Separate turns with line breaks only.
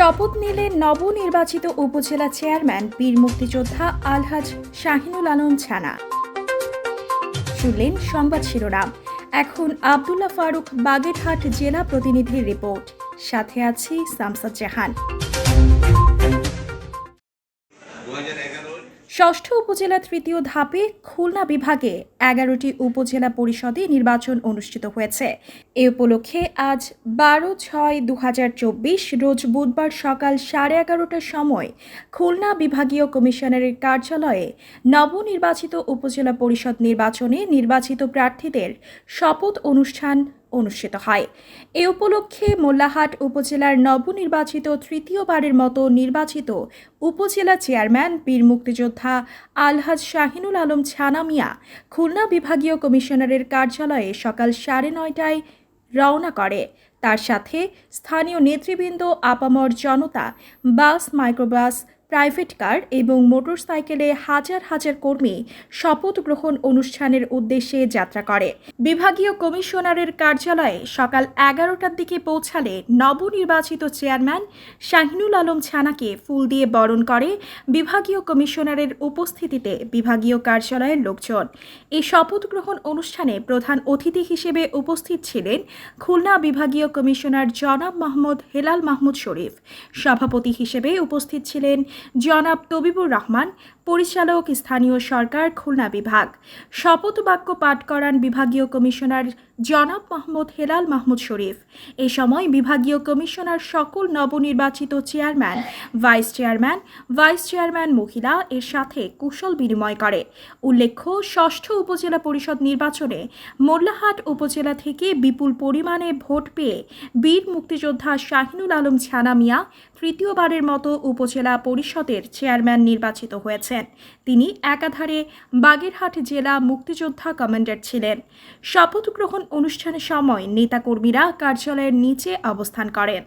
শপথ নিলেন নবনির্বাচিত উপজেলা চেয়ারম্যান, বীর মুক্তিযোদ্ধা আলহাজ শাহিনুল আলম ছানা। শুনলেন সংবাদ শিরোনাম। এখন আবদুল্লাহ ফারুক, বাগেরহাট জেলা প্রতিনিধির রিপোর্ট। সাথে আছি সামসাদ জাহান ষষ্ঠ উপজেলা তৃতীয় ধাপে খুলনা বিভাগে এগারোটি উপজেলা পরিষদে নির্বাচন অনুষ্ঠিত হয়েছে। এ উপলক্ষে আজ বারো ছয় দু রোজ বুধবার সকাল সাড়ে এগারোটার সময় খুলনা বিভাগীয় কমিশনারের কার্যালয়ে নবনির্বাচিত উপজেলা পরিষদ নির্বাচনে নির্বাচিত প্রার্থীদের শপথ অনুষ্ঠান অনুষ্ঠিত হয়। এ উপলক্ষে মোল্লাহাট উপজেলার নবনির্বাচিত তৃতীয়বারের মতো নির্বাচিত উপজেলা চেয়ারম্যান বীর মুক্তিযোদ্ধা আলহাজ শাহিনুল আলম ছানামিয়া খুলনা বিভাগীয় কমিশনারের কার্যালয়ে সকাল সাড়ে নয়টায় রওনা করে। তার সাথে স্থানীয় নেতৃবৃন্দ, আপামর জনতা, বাস, মাইক্রোবাস প্রাইভেট কার এবং মোটরসাইকেলে হাজার হাজার কর্মী শপথ গ্রহণ অনুষ্ঠানের উদ্দেশ্যে যাত্রা করে। বিভাগীয় কমিশনারের কার্যালয়ে সকাল এগারোটার দিকে পৌঁছালে নবনির্বাচিত চেয়ারম্যান শাহিনুল আলম ছানাকে ফুল দিয়ে বরণ করে বিভাগীয় কমিশনারের উপস্থিতিতে বিভাগীয় কার্যালয়ের লোকজন। এই শপথ গ্রহণ অনুষ্ঠানে প্রধান অতিথি হিসেবে উপস্থিত ছিলেন খুলনা বিভাগীয় কমিশনার জনাব মাহমুদ হেলাল মাহমুদ শরীফ। সভাপতি হিসেবে উপস্থিত ছিলেন জনাব তবিবুর রহমান, পরিচালক স্থানীয় সরকার, খুলনা বিভাগ। শপথ বাক্য পাঠ করান বিভাগীয় কমিশনার জনাব মাহমুদ হেলাল মাহমুদ শরীফ। এ সময় বিভাগীয় কমিশনার সকল নবনির্বাচিত chairman, vice chairman vice chairman মহিলা এর সাথে কুশল বিনিময় করে। উল্লেখ্য, ষষ্ঠ উপজেলা পরিষদ নির্বাচনে মোল্লাহাট উপজেলা থেকে বিপুল পরিমাণে ভোট পেয়ে বীর মুক্তিযোদ্ধা শাহিনুল আলম ছানা মিয়া তৃতীয়বারের মতো উপজেলা পরিষদের চেয়ারম্যান নির্বাচিত হয়েছেন। তিনি একাধারে বাগেরহাট জেলা মুক্তিযোদ্ধা কমান্ডার ছিলেন। শপথ গ্রহণ অনুষ্ঠানের সময় নেতাকর্মীরা কার্যালয়ের নিচে অবস্থান করেন।